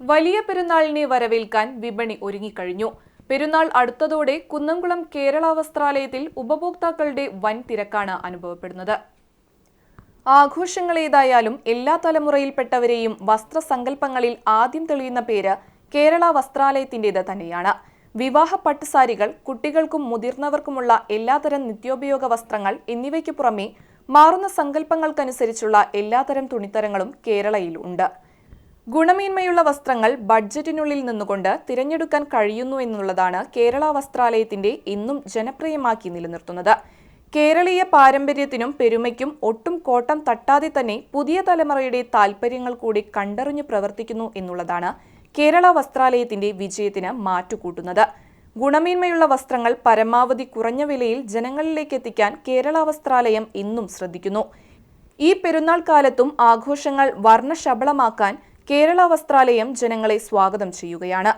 വലിയ പെരുന്നാളിനെ വരവേൽക്കാൻ വിപണി ഒരുങ്ങിക്കഴിഞ്ഞു. പെരുന്നാൾ അടുത്തതോടെ കുന്നംകുളം കേരള വസ്ത്രാലയത്തിൽ ഉപഭോക്താക്കളുടെ വൻ തിരക്കാണ് അനുഭവപ്പെടുന്നത്. ആഘോഷങ്ങളേതായാലും എല്ലാ തലമുറയിൽപ്പെട്ടവരെയും വസ്ത്രസങ്കല്പങ്ങളിൽ ആദ്യം തെളിയുന്ന പേര് കേരള വസ്ത്രാലയത്തിന്റേത് തന്നെയാണ്. വിവാഹ പട്ടുസാരികൾ കുട്ടികൾക്കും മുതിർന്നവർക്കുമുള്ള എല്ലാതരം നിത്യോപയോഗ വസ്ത്രങ്ങൾ എന്നിവയ്ക്ക് പുറമെ മാറുന്ന സങ്കല്പങ്ങൾക്കനുസരിച്ചുള്ള എല്ലാതരം തുണിത്തരങ്ങളും കേരളയിൽ ഉണ്ട്. ഗുണമേന്മയുള്ള വസ്ത്രങ്ങൾ ബഡ്ജറ്റിനുള്ളിൽ നിന്നുകൊണ്ട് തിരഞ്ഞെടുക്കാൻ കഴിയുന്നു എന്നുള്ളതാണ് കേരള വസ്ത്രാലയത്തിന്റെ ഇന്നും ജനപ്രിയമാക്കി നിലനിർത്തുന്നത്. കേരളീയ പാരമ്പര്യത്തിനും പെരുമയ്ക്കും ഒട്ടും കോട്ടം തട്ടാതെ തന്നെ പുതിയ തലമുറയുടെ താൽപ്പര്യങ്ങൾ കൂടി കണ്ടറിഞ്ഞു പ്രവർത്തിക്കുന്നു എന്നുള്ളതാണ് കേരള വസ്ത്രാലയത്തിന്റെ വിജയത്തിന് മാറ്റുകൂട്ടുന്നത്. ഗുണമേന്മയുള്ള വസ്ത്രങ്ങൾ പരമാവധി കുറഞ്ഞ വിലയിൽ ജനങ്ങളിലേക്ക് എത്തിക്കാൻ കേരള വസ്ത്രാലയം ഇന്നും ശ്രദ്ധിക്കുന്നു. ഈ പെരുന്നാൾ കാലത്തും ആഘോഷങ്ങൾ വർണശബളമാക്കാൻ കേരള വസ്ത്രാലയം ജനങ്ങളെ സ്വാഗതം ചെയ്യുകയാണ്.